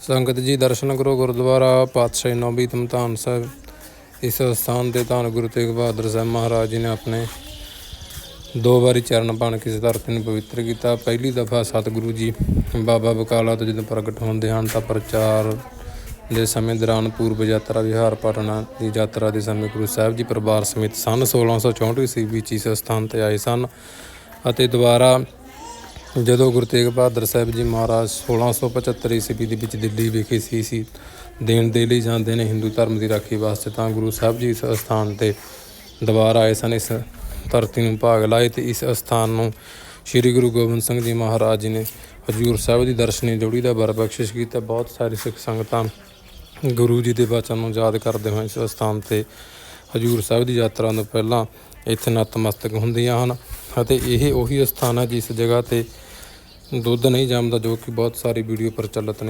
ਸੰਗਤ ਜੀ ਦਰਸ਼ਨ ਕਰੋ ਗੁਰਦੁਆਰਾ ਪਾਤਸ਼ਾਹੀ ਨੌਵੀਂ ਧੰਨ ਸਾਹਿਬ। ਇਸ ਸਥਾਨ ਤੇ ਧੰਨ ਗੁਰੂ ਤੇਗ ਬਹਾਦਰ ਸਾਹਿਬ ਮਹਾਰਾਜ ਜੀ ਨੇ ਆਪਣੇ ਦੋ ਵਾਰੀ ਚਰਨ ਪਾਣ ਕੇ ਧਰਤੀ ਨੂੰ ਪਵਿੱਤਰ ਕੀਤਾ। ਪਹਿਲੀ ਦਫਾ ਸਤਿਗੁਰੂ ਜੀ ਬਾਬਾ ਬਕਾਲਾ ਤੋਂ ਜਦੋਂ ਪ੍ਰਗਟ ਹੁੰਦੇ ਹਨ ਤਾਂ ਪ੍ਰਚਾਰ ਦੇ ਸਮੇਂ ਦੌਰਾਨ ਪੂਰਬ ਯਾਤਰਾ ਵਿਹਾਰ ਪਟਨਾ ਦੀ ਯਾਤਰਾ ਦੇ ਸਮੇਂ ਗੁਰੂ ਸਾਹਿਬ ਜੀ ਪਰਿਵਾਰ ਸਮੇਤ ਸਨ 1664 ਈਸਵੀ ਵਿੱਚ ਇਸ ਸਥਾਨ ਤੇ ਆਏ ਸਨ ਅਤੇ ਦੁਬਾਰਾ ਜਦੋਂ ਗੁਰੂ ਤੇਗ ਬਹਾਦਰ ਸਾਹਿਬ ਜੀ ਮਹਾਰਾਜ 1675 ਈਸਵੀ ਦੇ ਵਿੱਚ ਦਿੱਲੀ ਵਿਖੇ ਸੀ ਸੀ ਦੇਣ ਦੇ ਲਈ ਜਾਂਦੇ ਨੇ ਹਿੰਦੂ ਧਰਮ ਦੀ ਰਾਖੀ ਵਾਸਤੇ, ਤਾਂ ਗੁਰੂ ਸਾਹਿਬ ਜੀ ਇਸ ਸਥਾਨ ਤੇ ਦੁਬਾਰਾ ਆਏ ਸਨ, ਇਸ ਧਰਤੀ ਨੂੰ ਭਾਗ ਲਾਏ ਤੇ ਇਸ ਸਥਾਨ ਨੂੰ ਸ੍ਰੀ ਗੁਰੂ ਗੋਬਿੰਦ ਸਿੰਘ ਜੀ ਮਹਾਰਾਜ ਜੀ ਨੇ ਹਜੂਰ ਸਾਹਿਬ ਦੀ ਦਰਸ਼ਨੀ ਜੋੜੀ ਦਾ ਬਰ ਬਖਸ਼ਿਸ਼ ਕੀਤਾ। ਬਹੁਤ ਸਾਰੀ ਸਿੱਖ ਸੰਗਤਾਂ ਗੁਰੂ ਜੀ ਦੇ ਬਚਨ ਨੂੰ ਯਾਦ ਕਰਦੇ ਹੋਏ ਇਸ ਸਥਾਨ ਤੇ ਹਜੂਰ ਸਾਹਿਬ ਦੀ ਯਾਤਰਾ ਤੋਂ ਪਹਿਲਾਂ ਇੱਥੇ ਨਤਮਸਤਕ ਹੁੰਦੀਆਂ ਹਨ ਅਤੇ ਇਹ ਉਹੀ ਸਥਾਨ ਹੈ ਜਿਸ ਜਗ੍ਹਾ ਤੇ ਦੁੱਧ ਨਹੀਂ ਜੰਮਦਾ ਜੋ ਕਿ ਬਹੁਤ ਸਾਰੀ ਵੀਡੀਓ ਪ੍ਰਚਲਿਤ ਨੇ।